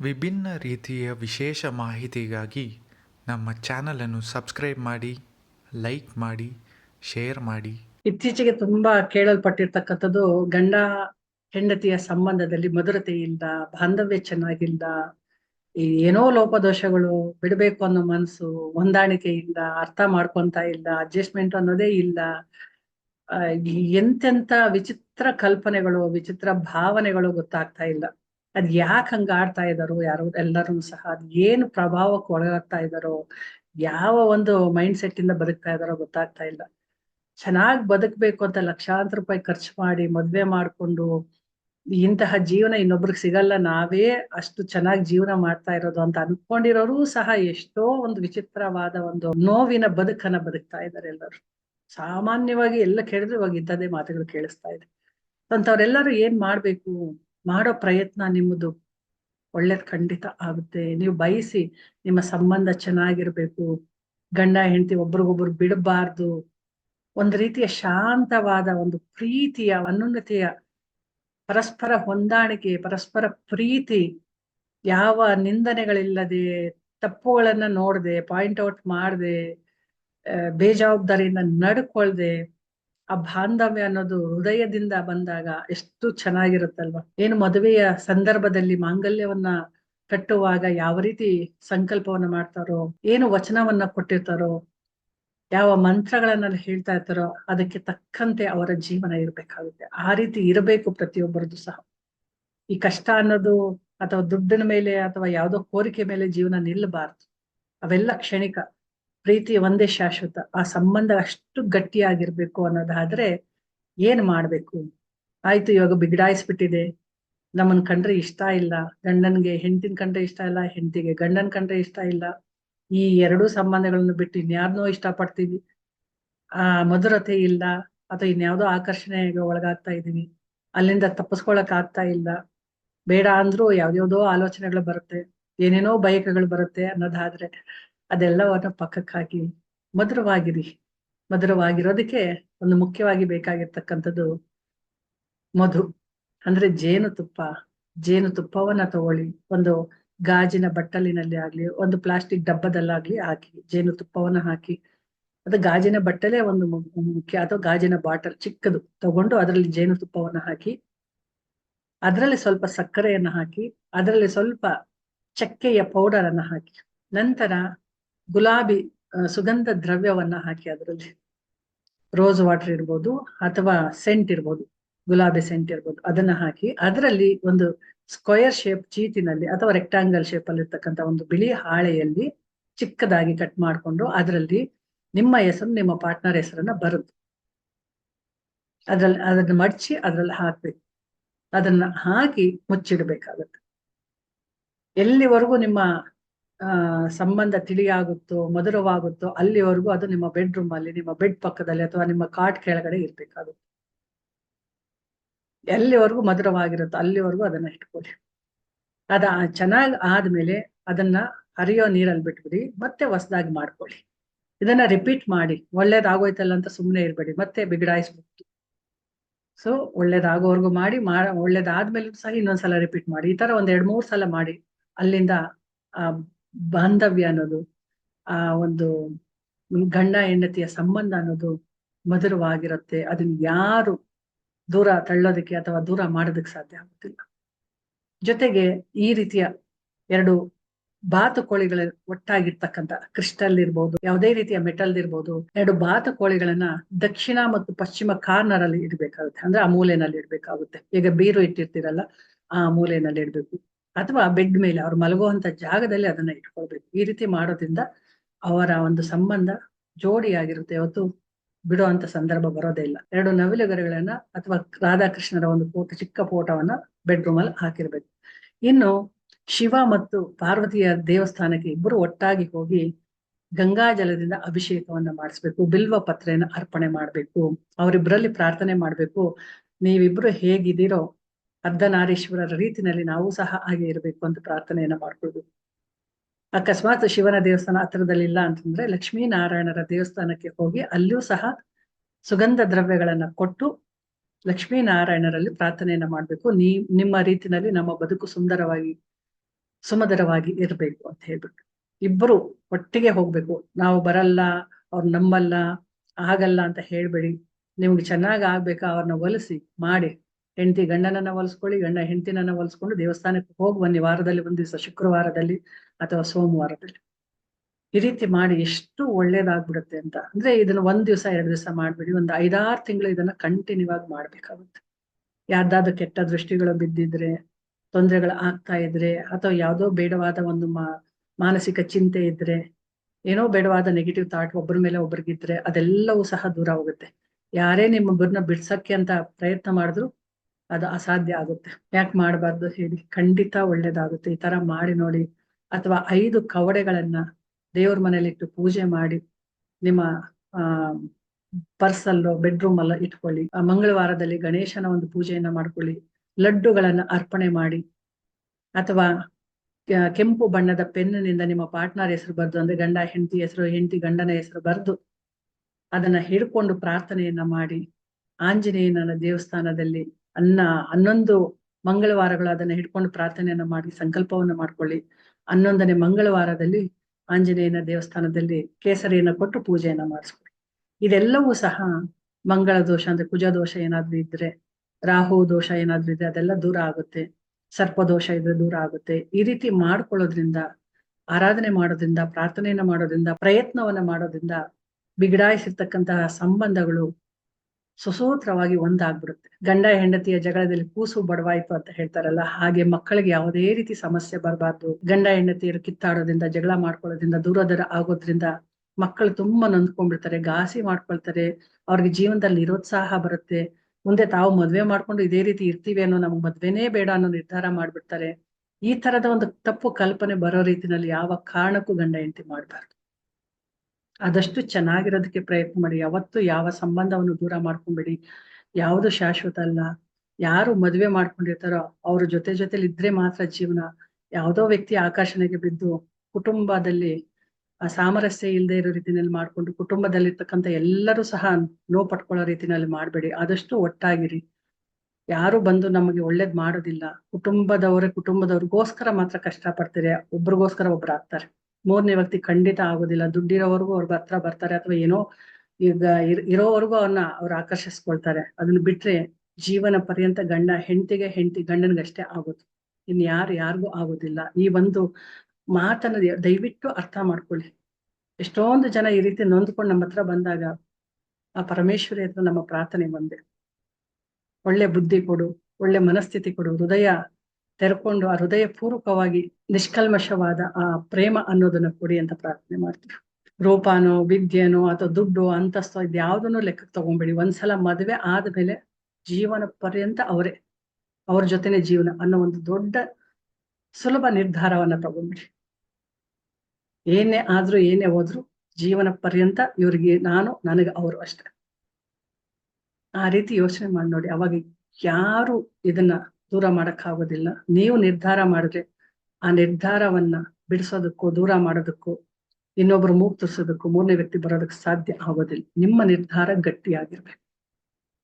ವಿಭಿನ್ನ ರೀತಿಯ ವಿಶೇಷ ಮಾಹಿತಿಗಾಗಿ ನಮ್ಮ ಚಾನಲನ್ನು ಸಬ್ಸ್ಕ್ರೈಬ್ ಮಾಡಿ, ಲೈಕ್ ಮಾಡಿ, ಶೇರ್ ಮಾಡಿ. ಇತ್ತೀಚೆಗೆ ತುಂಬಾ ಕೇಳಲ್ಪಟ್ಟಿರ್ತಕ್ಕಂಥದ್ದು ಗಂಡ ಹೆಂಡತಿಯ ಸಂಬಂಧದಲ್ಲಿ ಮಧುರತೆ ಇಲ್ಲ ಬಾಂಧವ್ಯ ಚೆನ್ನಾಗಿಲ್ಲ ಏನೋ ಲೋಪದೋಷಗಳು ಬಿಡಬೇಕು ಅನ್ನೋ ಮನಸ್ಸು ಹೊಂದಾಣಿಕೆ ಇಲ್ಲ ಅರ್ಥ ಮಾಡ್ಕೊಂತ ಇಲ್ಲ ಅಡ್ಜಸ್ಟ್ಮೆಂಟ್ ಅನ್ನೋದೇ ಇಲ್ಲ. ಎಂತೆಂತ ವಿಚಿತ್ರ ಕಲ್ಪನೆಗಳು, ವಿಚಿತ್ರ ಭಾವನೆಗಳು ಗೊತ್ತಾಗ್ತಾ ಇಲ್ಲ. ಅದ್ ಯಾಕೆ ಹಂಗ ಆಡ್ತಾ ಇದ್ದಾರೋ ಯಾರು ಎಲ್ಲರೂ ಸಹ ಅದ್ ಏನು ಪ್ರಭಾವಕ್ಕೆ ಒಳಗಾಗ್ತಾ ಇದಾರೋ, ಯಾವ ಒಂದು ಮೈಂಡ್ ಸೆಟ್ ಇಂದ ಬದುಕ್ತಾ ಇದಾರೋ ಗೊತ್ತಾಗ್ತಾ ಇಲ್ಲ. ಚೆನ್ನಾಗ್ ಬದುಕ್ಬೇಕು ಅಂತ ಲಕ್ಷಾಂತರ ರೂಪಾಯಿ ಖರ್ಚು ಮಾಡಿ ಮದ್ವೆ ಮಾಡ್ಕೊಂಡು ಇಂತಹ ಜೀವನ ಇನ್ನೊಬ್ರಿಗೆ ಸಿಗಲ್ಲ, ನಾವೇ ಅಷ್ಟು ಚೆನ್ನಾಗಿ ಜೀವನ ಮಾಡ್ತಾ ಇರೋದು ಅಂತ ಅನ್ಕೊಂಡಿರೋರು ಸಹ ಎಷ್ಟೋ ಒಂದು ವಿಚಿತ್ರವಾದ ಒಂದು ನೋವಿನ ಬದುಕನ್ನ ಬದುಕ್ತಾ ಇದ್ದಾರೆ ಎಲ್ಲರೂ. ಸಾಮಾನ್ಯವಾಗಿ ಎಲ್ಲ ಕೇಳಿದ್ರೆ ಇವಾಗ ಇಂಥದ್ದೇ ಮಾತುಗಳು ಕೇಳಿಸ್ತಾ ಇದೆ. ಅಂತವ್ರೆಲ್ಲರೂ ಏನ್ ಮಾಡ್ಬೇಕು? ಮಾಡೋ ಪ್ರಯತ್ನ ನಿಮ್ಮದು ಒಳ್ಳೇದು ಖಂಡಿತ ಆಗುತ್ತೆ. ನೀವು ಬಯಸಿ ನಿಮ್ಮ ಸಂಬಂಧ ಚೆನ್ನಾಗಿರ್ಬೇಕು. ಗಂಡ, ಹೆಂಡತಿ ಒಬ್ರಿಗೊಬ್ರು ಬಿಡಬಾರ್ದು. ಒಂದು ರೀತಿಯ ಶಾಂತವಾದ ಒಂದು ಪ್ರೀತಿಯ, ಅನುನ್ನತಿಯ, ಪರಸ್ಪರ ಹೊಂದಾಣಿಕೆ, ಪರಸ್ಪರ ಪ್ರೀತಿ ಯಾವ ನಿಂದನೆಗಳಿಲ್ಲದೆ, ತಪ್ಪುಗಳನ್ನ ನೋಡದೆ ಪಾಯಿಂಟ್ ಔಟ್ ಮಾಡದೆ ಬೇಜವಾಬ್ದಾರಿಯಿಂದ ನಡ್ಕೊಳ್ದೆ ಆ ಬಾಂಧವ್ಯ ಅನ್ನೋದು ಹೃದಯದಿಂದ ಬಂದಾಗ ಎಷ್ಟು ಚೆನ್ನಾಗಿರುತ್ತಲ್ವಾ? ಏನು ಮದುವೆಯ ಸಂದರ್ಭದಲ್ಲಿ ಮಾಂಗಲ್ಯವನ್ನ ಕಟ್ಟುವಾಗ ಯಾವ ರೀತಿ ಸಂಕಲ್ಪವನ್ನ ಮಾಡ್ತಾರೋ, ಏನು ವಚನವನ್ನ ಕೊಟ್ಟಿರ್ತಾರೋ, ಯಾವ ಮಂತ್ರಗಳನ್ನ ಹೇಳ್ತಾ ಇರ್ತಾರೋ ಅದಕ್ಕೆ ತಕ್ಕಂತೆ ಅವರ ಜೀವನ ಇರಬೇಕಾಗುತ್ತೆ. ಆ ರೀತಿ ಇರಬೇಕು ಪ್ರತಿಯೊಬ್ಬರದ್ದು ಸಹ. ಈ ಕಷ್ಟ ಅನ್ನೋದು ಅಥವಾ ದುಡ್ಡಿನ ಮೇಲೆ ಅಥವಾ ಯಾವುದೋ ಕೋರಿಕೆ ಮೇಲೆ ಜೀವನ ನಿಲ್ಲಬಾರ್ದು. ಅವೆಲ್ಲ ಕ್ಷಣಿಕ. ಪ್ರೀತಿ ಒಂದೇ ಶಾಶ್ವತ. ಆ ಸಂಬಂಧ ಅಷ್ಟು ಗಟ್ಟಿಯಾಗಿರ್ಬೇಕು ಅನ್ನೋದಾದ್ರೆ ಏನ್ ಮಾಡ್ಬೇಕು? ಆಯ್ತು, ಇವಾಗ ಬಿಗಡಾಯಿಸ್ಬಿಟ್ಟಿದೆ. ನಮ್ಮನ್ ಕಂಡ್ರೆ ಇಷ್ಟ ಇಲ್ಲ. ಗಂಡನ್ಗೆ, ಹೆಂಡತಿನ ಕಂಡ್ರೆ ಇಷ್ಟ ಇಲ್ಲ, ಹೆಂಡತಿಗೆ ಗಂಡನ್ ಕಂಡ್ರೆ ಇಷ್ಟ ಇಲ್ಲ. ಈ ಎರಡೂ ಸಂಬಂಧಗಳನ್ನು ಬಿಟ್ಟು ಇನ್ಯಾರನ್ನೋ ಇಷ್ಟಪಡ್ತೀವಿ. ಆ ಮಧುರತೆ ಇಲ್ಲ. ಅಥವಾ ಇನ್ಯಾವುದೋ ಆಕರ್ಷಣೆಗೆ ಒಳಗಾಗ್ತಾ ಇದೀವಿ ಅಲ್ಲಿಂದ ತಪ್ಪಿಸ್ಕೊಳಕ್ ಆಗ್ತಾ ಇಲ್ಲ. ಬೇಡ ಅಂದ್ರೂ ಯಾವ್ದ್ಯಾವ್ದೋ ಆಲೋಚನೆಗಳು ಬರುತ್ತೆ. ಏನೇನೋ ಬಯಕೆಗಳು ಬರುತ್ತೆ ಅನ್ನೋದಾದ್ರೆ ಅದೆಲ್ಲವನ್ನ ಪಕ್ಕಕ್ಕಾಗಿ ಮಧುರವಾಗಿರಿ. ಮಧುರವಾಗಿರೋದಕ್ಕೆ ಒಂದು ಮುಖ್ಯವಾಗಿ ಬೇಕಾಗಿರ್ತಕ್ಕಂಥದ್ದು ಮಧು. ಅಂದ್ರೆ ಜೇನುತುಪ್ಪ ಜೇನುತುಪ್ಪವನ್ನ ತಗೊಳ್ಳಿ. ಒಂದು ಗಾಜಿನ ಬಟ್ಟಲಿನಲ್ಲಿ ಆಗ್ಲಿ, ಒಂದು ಪ್ಲಾಸ್ಟಿಕ್ ಡಬ್ಬದಲ್ಲಾಗ್ಲಿ ಹಾಕಿ ಜೇನುತುಪ್ಪವನ್ನ ಹಾಕಿ. ಅದು ಗಾಜಿನ ಬಟ್ಟಲೇ ಒಂದು ಮುಖ್ಯ. ಅಥವಾ ಗಾಜಿನ ಬಾಟಲ್ ಚಿಕ್ಕದು. ತಗೊಂಡು ಅದರಲ್ಲಿ ಜೇನುತುಪ್ಪವನ್ನ ಹಾಕಿ, ಅದರಲ್ಲಿ ಸ್ವಲ್ಪ ಸಕ್ಕರೆಯನ್ನ ಹಾಕಿ, ಅದರಲ್ಲಿ ಸ್ವಲ್ಪ ಚಕ್ಕೆಯ ಪೌಡರ್ ಅನ್ನ ಹಾಕಿ. ನಂತರ ಗುಲಾಬಿ ಸುಗಂಧ ದ್ರವ್ಯವನ್ನ ಹಾಕಿ ಅದರಲ್ಲಿ ರೋಸ್ ವಾಟರ್ ಇರ್ಬೋದು ಅಥವಾ ಸೆಂಟ್ ಇರ್ಬೋದು, ಗುಲಾಬಿ ಸೆಂಟ್ ಇರ್ಬೋದು, ಅದನ್ನ ಹಾಕಿ ಅದರಲ್ಲಿ ಒಂದು ಸ್ಕ್ವಯರ್ ಶೇಪ್ ಚೀತಿನಲ್ಲಿ ಅಥವಾ ರೆಕ್ಟಾಂಗಲ್ ಶೇಪ್ ಅಲ್ಲಿ ಇರ್ತಕ್ಕಂಥ ಒಂದು ಬಿಳಿ ಹಾಳೆಯಲ್ಲಿ ಚಿಕ್ಕದಾಗಿ ಕಟ್ ಮಾಡ್ಕೊಂಡು ಅದರಲ್ಲಿ ನಿಮ್ಮ ಹೆಸರು, ನಿಮ್ಮ ಪಾರ್ಟ್ನರ್ ಹೆಸರನ್ನ ಬರುತ್ತೆ. ಅದ್ರಲ್ಲಿ ಅದನ್ನ ಮಡಚಿ ಅದ್ರಲ್ಲಿ ಹಾಕ್ಬೇಕು. ಅದನ್ನ ಹಾಕಿ ಮುಚ್ಚಿಡ್ಬೇಕಾಗತ್ತೆ. ಎಲ್ಲಿವರೆಗೂ ನಿಮ್ಮ ಸಂಬಂಧ ತಿಳಿಯಾಗುತ್ತೋ, ಮಧುರವಾಗುತ್ತೋ, ಅಲ್ಲಿವರೆಗೂ ಅದು ನಿಮ್ಮ ಬೆಡ್ರೂಮ್ ಅಲ್ಲಿ, ನಿಮ್ಮ ಬೆಡ್ ಪಕ್ಕದಲ್ಲಿ ಅಥವಾ ನಿಮ್ಮ ಕಾಟ್ ಕೆಳಗಡೆ ಇರ್ಬೇಕಾಗುತ್ತೆ. ಎಲ್ಲಿವರೆಗೂ ಮಧುರವಾಗಿರುತ್ತೋ ಅಲ್ಲಿವರೆಗೂ ಅದನ್ನ ಇಟ್ಕೊಳ್ಳಿ. ಅದ ಚೆನ್ನಾಗ್ ಆದ್ಮೇಲೆ ಅದನ್ನ ಹರಿಯೋ ನೀರಲ್ಲಿ ಬಿಟ್ಬಿಡಿ, ಮತ್ತೆ ಹೊಸದಾಗಿ ಮಾಡ್ಕೊಳ್ಳಿ. ಇದನ್ನ ರಿಪೀಟ್ ಮಾಡಿ, ಒಳ್ಳೇದಾಗೋಯ್ತಲ್ಲ ಅಂತ ಸುಮ್ಮನೆ ಇರ್ಬೇಡಿ, ಮತ್ತೆ ಬಿಗಡಾಯಿಸ್ಬಿಟ್ಟು ಸೊ ಒಳ್ಳೇದಾಗೋವರೆಗೂ ಮಾಡಿ ಮಾಡ ಒಳ್ಳೇದಾದ್ಮೇಲೆ ಸಹ ಇನ್ನೊಂದ್ಸಲ ರಿಪೀಟ್ ಮಾಡಿ, ಈ ತರ ಒಂದ್ ಎರಡ್ ಮೂರ್ ಸಲ ಮಾಡಿ, ಅಲ್ಲಿಂದ, ಆ ಬಾಂಧವ್ಯ ಅನ್ನೋದು, ಆ ಒಂದು ಗಂಡ ಹೆಂಡತಿಯ ಸಂಬಂಧ ಅನ್ನೋದು ಮಧುರವಾಗಿರುತ್ತೆ. ಅದನ್ನ ಯಾರು ದೂರ ತಳ್ಳೋದಕ್ಕೆ ಅಥವಾ ದೂರ ಮಾಡೋದಕ್ಕೆ ಸಾಧ್ಯ ಆಗುತ್ತಿಲ್ಲ ಜೊತೆಗೆ ಈ ರೀತಿಯ ಎರಡು ಬಾತುಕೋಳಿಗಳ ಒಟ್ಟಾಗಿರ್ತಕ್ಕಂಥ ಕ್ರಿಸ್ಟಲ್ ಇರ್ಬೋದು, ಯಾವುದೇ ರೀತಿಯ ಮೆಟಲ್ ಇರ್ಬೋದು, ಎರಡು ಬಾತುಕೋಳಿಗಳನ್ನ ದಕ್ಷಿಣ ಮತ್ತು ಪಶ್ಚಿಮ ಕಾರ್ನರ್ ಅಲ್ಲಿ ಇಡ್ಬೇಕಾಗುತ್ತೆ. ಅಂದ್ರೆ ಆ ಮೂಲೆನಲ್ಲಿ ಇಡ್ಬೇಕಾಗುತ್ತೆ. ಈಗ ಬೀರು ಇಟ್ಟಿರ್ತೀರಲ್ಲ, ಆ ಮೂಲೆಯಲ್ಲಿ ಇಡ್ಬೇಕು. ಅಥವಾ ಬೆಡ್ ಮೇಲೆ ಅವ್ರು ಮಲಗುವಂತ ಜಾಗದಲ್ಲಿ ಅದನ್ನ ಇಟ್ಕೊಳ್ಬೇಕು. ಈ ರೀತಿ ಮಾಡೋದ್ರಿಂದ ಅವರ ಒಂದು ಸಂಬಂಧ ಜೋಡಿಯಾಗಿರುತ್ತೆ. ಅವತ್ತು ಬಿಡುವಂತ ಸಂದರ್ಭ ಬರೋದೇ ಇಲ್ಲ. ಎರಡು ನವಿಲುಗರಿಗಳನ್ನ ಅಥವಾ ರಾಧಾಕೃಷ್ಣರ ಒಂದು ಫೋಟೋ ಚಿಕ್ಕ ಫೋಟೋವನ್ನ ಬೆಡ್ರೂಮ್ ಅಲ್ಲಿ ಹಾಕಿರ್ಬೇಕು. ಇನ್ನು ಶಿವ ಮತ್ತು ಪಾರ್ವತಿಯ ದೇವಸ್ಥಾನಕ್ಕೆ ಇಬ್ಬರು ಒಟ್ಟಾಗಿ ಹೋಗಿ ಗಂಗಾ ಜಲದಿಂದ ಅಭಿಷೇಕವನ್ನ ಮಾಡಿಸ್ಬೇಕು. ಬಿಲ್ವ ಪತ್ರೆಯನ್ನ ಅರ್ಪಣೆ ಮಾಡ್ಬೇಕು. ಅವರಿಬ್ಬರಲ್ಲಿ ಪ್ರಾರ್ಥನೆ ಮಾಡ್ಬೇಕು. ನೀವಿಬ್ರು ಹೇಗಿದ್ದೀರೋ ಅರ್ಧನಾರೀಶ್ವರರ ರೀತಿನಲ್ಲಿ ನಾವು ಸಹ ಹಾಗೆ ಇರಬೇಕು ಅಂತ ಪ್ರಾರ್ಥನೆಯನ್ನ ಮಾಡ್ಕೊಳ್ಬೇಕು ಅಕಸ್ಮಾತ್ ಶಿವನ ದೇವಸ್ಥಾನ ಹತ್ರದಲ್ಲಿ ಇಲ್ಲ ಅಂತಂದ್ರೆ ಲಕ್ಷ್ಮೀನಾರಾಯಣರ ದೇವಸ್ಥಾನಕ್ಕೆ ಹೋಗಿ ಅಲ್ಲಿಯೂ ಸಹ ಸುಗಂಧ ದ್ರವ್ಯಗಳನ್ನ ಕೊಟ್ಟು ಲಕ್ಷ್ಮೀನಾರಾಯಣರಲ್ಲಿ ಪ್ರಾರ್ಥನೆಯನ್ನ ಮಾಡ್ಬೇಕು. ನೀ, ನಿಮ್ಮ ರೀತಿನಲ್ಲಿ ನಮ್ಮ ಬದುಕು ಸುಂದರವಾಗಿ, ಸುಮಧುರವಾಗಿ ಇರಬೇಕು ಅಂತ ಹೇಳ್ಬಿಟ್ಟು. ಇಬ್ಬರು ಒಟ್ಟಿಗೆ ಹೋಗ್ಬೇಕು. ನಾವು ಬರಲ್ಲ, ಅವ್ರು ನಂಬಲ್ಲ ಆಗಲ್ಲ ಅಂತ ಹೇಳ್ಬೇಡಿ. ನಿಮ್ಗೆ ಚೆನ್ನಾಗಿ ಆಗ್ಬೇಕಾ ಅವ್ರನ್ನ ಒಲಿಸಿ, ಮಾಡಿ. ಹೆಂಡತಿ ಗಂಡನನ್ನ ಹೊಲಿಸ್ಕೊಳ್ಳಿ, ಗಂಡ ಹೆಂಡತಿನನ್ನ ಹೊಲಿಸ್ಕೊಂಡು ದೇವಸ್ಥಾನಕ್ಕೆ ಹೋಗಿ ಬನ್ನಿ ವಾರದಲ್ಲಿ, ಒಂದು ದಿವಸ ಶುಕ್ರವಾರದಲ್ಲಿ ಅಥವಾ ಸೋಮವಾರದಲ್ಲಿ. ಈ ರೀತಿ ಮಾಡಿ ಎಷ್ಟು ಒಳ್ಳೇದಾಗ್ಬಿಡುತ್ತೆ ಅಂತ. ಅಂದ್ರೆ ಇದನ್ನ ಒಂದ್ ದಿವಸ, ಎರಡು ದಿವಸ ಮಾಡ್ಬಿಡಿ, ಒಂದು ಐದಾರು ತಿಂಗಳು ಇದನ್ನ ಕಂಟಿನ್ಯೂ ಆಗಿ ಮಾಡ್ಬೇಕಾಗುತ್ತೆ. ಯಾರ್ದಾದ್ರು ಕೆಟ್ಟ ದೃಷ್ಟಿಗಳು ಬಿದ್ದಿದ್ರೆ, ತೊಂದರೆಗಳು ಆಗ್ತಾ ಇದ್ರೆ, ಅಥವಾ ಯಾವುದೋ ಬೇಡವಾದ ಒಂದು ಮಾನಸಿಕ ಚಿಂತೆ ಇದ್ರೆ, ಏನೋ ಬೇಡವಾದ ನೆಗೆಟಿವ್ ಥಾಟ್ ಒಬ್ಬರ ಮೇಲೆ ಒಬ್ರಿಗಿದ್ರೆ ಅದೆಲ್ಲವೂ ಸಹ ದೂರ ಹೋಗುತ್ತೆ. ಯಾರೇ ನಿಮ್ಮೊಬ್ಬರನ್ನ ಬಿಡ್ಸಕ್ಕೆ ಅಂತ ಪ್ರಯತ್ನ ಮಾಡಿದ್ರು ಅದು ಅಸಾಧ್ಯ ಆಗುತ್ತೆ. ಯಾಕೆ ಮಾಡಬಾರ್ದು ಹೇಳಿ. ಖಂಡಿತ ಒಳ್ಳೇದಾಗುತ್ತೆ. ಈ ತರ ಮಾಡಿ ನೋಡಿ. ಅಥವಾ ಐದು ಕವಡೆಗಳನ್ನ ದೇವ್ರ ಮನೇಲಿಟ್ಟು ಪೂಜೆ ಮಾಡಿ ನಿಮ್ಮ, ಆ, ಪರ್ಸಲ್ಲೋ ಬೆಡ್ರೂಮ್ ಅಲ್ಲ ಇಟ್ಕೊಳ್ಳಿ. ಆ, ಮಂಗಳವಾರದಲ್ಲಿ ಗಣೇಶನ ಒಂದು ಪೂಜೆಯನ್ನ ಮಾಡ್ಕೊಳ್ಳಿ. ಲಡ್ಡುಗಳನ್ನ ಅರ್ಪಣೆ ಮಾಡಿ. ಅಥವಾ ಕೆಂಪು ಬಣ್ಣದ ಪೆನ್ನಿನಿಂದ ನಿಮ್ಮ ಪಾರ್ಟ್ನರ್ ಹೆಸರು ಬರ್ದು, ಅಂದ್ರೆ ಗಂಡ, ಹೆಂಡತಿ ಹೆಸರು, ಹೆಂಡತಿ ಗಂಡನ ಹೆಸರು ಬರ್ದು ಅದನ್ನ ಹಿಡ್ಕೊಂಡು ಪ್ರಾರ್ಥನೆಯನ್ನ ಮಾಡಿ. ಆಂಜನೇಯನ ದೇವಸ್ಥಾನದಲ್ಲಿ ಅನ್ನ ಹನ್ನೊಂದು ಮಂಗಳವಾರಗಳು ಅದನ್ನ ಹಿಡ್ಕೊಂಡು ಪ್ರಾರ್ಥನೆಯನ್ನ ಮಾಡಿ, ಸಂಕಲ್ಪವನ್ನ ಮಾಡ್ಕೊಳ್ಳಿ. ಹನ್ನೊಂದನೇ ಮಂಗಳವಾರದಲ್ಲಿ ಆಂಜನೇಯನ ದೇವಸ್ಥಾನದಲ್ಲಿ ಕೇಸರಿಯನ್ನ ಕೊಟ್ಟು ಪೂಜೆಯನ್ನ ಮಾಡಿಸ್ಕೊಳ್ಳಿ. ಇದೆಲ್ಲವೂ ಸಹ ಮಂಗಳ ದೋಷ ಅಂದ್ರೆ ಕುಜ ದೋಷ ಏನಾದ್ರೂ ಇದ್ರೆ, ರಾಹು ದೋಷ ಏನಾದ್ರೂ ಇದ್ರೆ ಅದೆಲ್ಲ ದೂರ ಆಗುತ್ತೆ. ಸರ್ಪ ದೋಷ ಇದ್ರೆ ದೂರ ಆಗುತ್ತೆ. ಈ ರೀತಿ ಮಾಡ್ಕೊಳ್ಳೋದ್ರಿಂದ, ಆರಾಧನೆ ಮಾಡೋದ್ರಿಂದ, ಪ್ರಾರ್ಥನೆಯನ್ನ ಮಾಡೋದ್ರಿಂದ, ಪ್ರಯತ್ನವನ್ನ ಮಾಡೋದ್ರಿಂದ ಬಿಗಡಾಯಿಸಿರ್ತಕ್ಕಂತಹ ಸಂಬಂಧಗಳು ಸುಸೂತ್ರವಾಗಿ ಒಂದಾಗ್ಬಿಡುತ್ತೆ. ಗಂಡ ಹೆಂಡತಿಯ ಜಗಳದಲ್ಲಿ ಕೂಸು ಬಡವಾಯ್ತು ಅಂತ ಹೇಳ್ತಾರಲ್ಲ, ಹಾಗೆ ಮಕ್ಕಳಿಗೆ ಯಾವುದೇ ರೀತಿ ಸಮಸ್ಯೆ ಬರಬಾರ್ದು. ಗಂಡ ಹೆಂಡತಿಯರು ಕಿತ್ತಾಡೋದ್ರಿಂದ, ಜಗಳ ಮಾಡ್ಕೊಳ್ಳೋದ್ರಿಂದ ದೂರ ದೂರ ಆಗೋದ್ರಿಂದ ಮಕ್ಕಳು ತುಂಬಾ ನೊಂದ್ಕೊಂಡ್ಬಿಡ್ತಾರೆ, ಘಾಸಿ ಮಾಡ್ಕೊಳ್ತಾರೆ, ಅವ್ರಿಗೆ ಜೀವನದಲ್ಲಿ ನಿರುತ್ಸಾಹ ಬರುತ್ತೆ. ಮುಂದೆ ತಾವು ಮದ್ವೆ ಮಾಡ್ಕೊಂಡು ಇದೇ ರೀತಿ ಇರ್ತೀವಿ ಅನ್ನೋ ನಮ್ಗೆ ಮದ್ವೆನೇ ಬೇಡ ಅನ್ನೋ ನಿರ್ಧಾರ ಮಾಡ್ಬಿಡ್ತಾರೆ. ಈ ತರದ ಒಂದು ತಪ್ಪು ಕಲ್ಪನೆ ಬರೋ ರೀತಿನಲ್ಲಿ ಯಾವ ಕಾರಣಕ್ಕೂ ಗಂಡ ಹೆಂಡತಿ ಮಾಡ್ಬಾರ್ದು. ಆದಷ್ಟು ಚೆನ್ನಾಗಿರೋದಕ್ಕೆ ಪ್ರಯತ್ನ ಮಾಡಿ. ಯಾವತ್ತು ಯಾವ ಸಂಬಂಧವನ್ನು ದೂರ ಮಾಡ್ಕೊಂಡ್ಬಿಡಿ ಯಾವುದು ಶಾಶ್ವತ ಅಲ್ಲ. ಯಾರು ಮದುವೆ ಮಾಡ್ಕೊಂಡಿರ್ತಾರೋ ಅವ್ರ ಜೊತೆ ಜೊತೆಲಿ ಇದ್ರೆ ಮಾತ್ರ ಜೀವನ. ಯಾವುದೋ ವ್ಯಕ್ತಿ ಆಕರ್ಷಣೆಗೆ ಬಿದ್ದು ಕುಟುಂಬದಲ್ಲಿ ಆ ಸಾಮರಸ್ಯ ಇಲ್ಲದೆ ಇರೋ ರೀತಿನಲ್ಲಿ ಮಾಡ್ಕೊಂಡು ಕುಟುಂಬದಲ್ಲಿರ್ತಕ್ಕಂಥ ಎಲ್ಲರೂ ಸಹ ನೋವು ಪಟ್ಕೊಳ್ಳೋ ರೀತಿನಲ್ಲಿ ಮಾಡಬೇಡಿ. ಆದಷ್ಟು ಒಟ್ಟಾಗಿರಿ. ಯಾರು ಬಂದು ನಮಗೆ ಒಳ್ಳೇದ್ ಮಾಡೋದಿಲ್ಲ. ಕುಟುಂಬದವರೇ ಕುಟುಂಬದವ್ರಿಗೋಸ್ಕರ ಮಾತ್ರ ಕಷ್ಟ ಪಡ್ತಾರೆ ಒಬ್ರಿಗೋಸ್ಕರ ಒಬ್ರು ಆಗ್ತಾರೆ ಮೂರನೇ ವ್ಯಕ್ತಿ ಖಂಡಿತ ಆಗೋದಿಲ್ಲ. ದುಡ್ಡಿರೋವರೆಗೂ ಅವ್ರ ಹತ್ರ ಬರ್ತಾರೆ ಅಥವಾ ಏನೋ ಈಗ ಇರ್- ಇರೋವರೆಗೂ ಅವ್ರನ್ನ ಅವ್ರು ಆಕರ್ಷಿಸ್ಕೊಳ್ತಾರೆ. ಅದನ್ನ ಬಿಟ್ರೆ ಜೀವನ ಪರ್ಯಂತ ಗಂಡ ಹೆಂಡತಿಗೆ ಹೆಂಡತಿ ಗಂಡನಿಗಷ್ಟೇ ಆಗೋದು. ಇನ್ ಯಾರು ಯಾರಿಗೂ ಆಗೋದಿಲ್ಲ. ಈ ಒಂದು ಮಾತನ್ನ ದಯವಿಟ್ಟು ಅರ್ಥ ಮಾಡ್ಕೊಳ್ಳಿ. ಎಷ್ಟೊಂದು ಜನ ಈ ರೀತಿ ನೊಂದ್ಕೊಂಡು ನಮ್ಮ ಹತ್ರ ಬಂದಾಗ ಆ ಪರಮೇಶ್ವರಿ ಹತ್ರ ನಮ್ಮ ಪ್ರಾರ್ಥನೆ ಒಂದೇ. ಒಳ್ಳೆ ಬುದ್ಧಿ ಕೊಡು, ಒಳ್ಳೆ ಮನಸ್ಥಿತಿ ಕೊಡು, ಹೃದಯ ತೆರ್ಕೊಂಡು ಆ ಹೃದಯ ಪೂರ್ವಕವಾಗಿ ನಿಷ್ಕಲ್ಮಶವಾದ ಆ ಪ್ರೇಮ ಅನ್ನೋದನ್ನ ಕೊಡಿ ಅಂತ ಪ್ರಾರ್ಥನೆ ಮಾಡ್ತೀವಿ. ರೂಪಾನೋ, ವಿದ್ಯೆನೋ ಅಥವಾ ದುಡ್ಡು, ಅಂತಸ್ತು ಇದ್ಯಾವುದನ್ನು ಲೆಕ್ಕಕ್ಕೆ ತಗೊಂಬೇಡಿ. ಒಂದ್ಸಲ ಮದುವೆ ಆದ್ಮೇಲೆ ಜೀವನ ಪರ್ಯಂತ ಅವರೇ, ಅವ್ರ ಜೊತೆನೆ ಜೀವನ ಅನ್ನೋ ಒಂದು ದೊಡ್ಡ ಸುಲಭ ನಿರ್ಧಾರವನ್ನ ತಗೊಂಡ್ಬಿಡಿ ಏನೇ ಆದ್ರೂ, ಏನೇ ಹೋದ್ರು ಜೀವನ ಪರ್ಯಂತ ಇವ್ರಿಗೆ ನಾನು, ನನಗೆ ಅವರು ಅಷ್ಟೆ. ಆ ರೀತಿ ಯೋಚನೆ ಮಾಡಿ ನೋಡಿ, ಅವಾಗ ಯಾರು ಇದನ್ನ ದೂರ ಮಾಡಕ್ಕಾಗೋದಿಲ್ಲ. ನೀವು ನಿರ್ಧಾರ ಮಾಡಿದ್ರೆ ಆ ನಿರ್ಧಾರವನ್ನ ಬಿಡಿಸೋದಕ್ಕೂ, ದೂರ ಮಾಡೋದಕ್ಕೂ, ಇನ್ನೊಬ್ರು ಮೂಗ್ ತುರ್ಸೋದಕ್ಕೂ ಮೂರನೇ ವ್ಯಕ್ತಿ ಬರೋದಕ್ಕೆ ಸಾಧ್ಯ ಆಗೋದಿಲ್ಲ. ನಿಮ್ಮ ನಿರ್ಧಾರ ಗಟ್ಟಿಯಾಗಿರ್ಬೇಕು.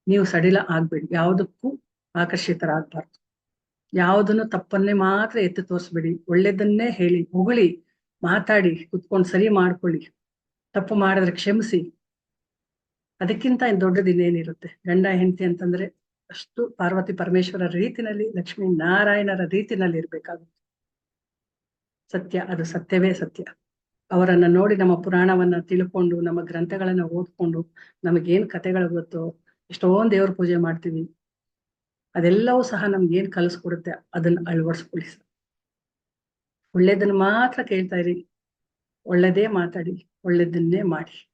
ನೀವು ಸಡಿಲ ಆಗ್ಬೇಡಿ. ಯಾವುದಕ್ಕೂ ಆಕರ್ಷಿತರಾಗ್ಬಾರ್ದು ಯಾವುದನ್ನು ತಪ್ಪನ್ನೇ ಮಾತ್ರ ಎತ್ತಿ ತೋರಿಸ್ಬೇಡಿ. ಒಳ್ಳೇದನ್ನೇ ಹೇಳಿ, ಹೊಗಳಿ, ಮಾತಾಡಿ, ಕುತ್ಕೊಂಡು ಸರಿ ಮಾಡ್ಕೊಳ್ಳಿ. ತಪ್ಪು ಮಾಡಿದ್ರೆ ಕ್ಷಮಿಸಿ. ಅದಕ್ಕಿಂತ ಇನ್ ದೊಡ್ಡದು ಇನ್ನೇನಿರುತ್ತೆ ಗಂಡ, ಹೆಂಡತಿ ಅಂತಂದ್ರೆ ಅಷ್ಟು ಪಾರ್ವತಿ ಪರಮೇಶ್ವರ ರೀತಿನಲ್ಲಿ, ಲಕ್ಷ್ಮೀ ನಾರಾಯಣರ ರೀತಿನಲ್ಲಿ ಇರ್ಬೇಕಾಗುತ್ತೆ. ಸತ್ಯ, ಅದು ಸತ್ಯವೇ ಸತ್ಯ. ಅವರನ್ನ ನೋಡಿ ನಮ್ಮ ಪುರಾಣವನ್ನ ತಿಳ್ಕೊಂಡು, ನಮ್ಮ ಗ್ರಂಥಗಳನ್ನ ಓದ್ಕೊಂಡು, ನಮಗೇನ್ ಕಥೆಗಳು ಗೊತ್ತೋ, ಎಷ್ಟೊಂದ್ ದೇವ್ರ ಪೂಜೆ ಮಾಡ್ತೀವಿ, ಅದೆಲ್ಲವೂ ಸಹ ನಮ್ಗೆ ಏನ್ ಕಲಿಸ್ಕೊಡುತ್ತೆ, ಅದನ್ನ ಅಳವಡಿಸ್ಕೊಳ್ಳಿ ಒಳ್ಳೇದನ್ನ ಮಾತ್ರ ಕೇಳ್ತಾ ಇರಿ, ಒಳ್ಳೇದೇ ಮಾತಾಡಿ, ಒಳ್ಳೇದನ್ನೇ ಮಾಡಿ.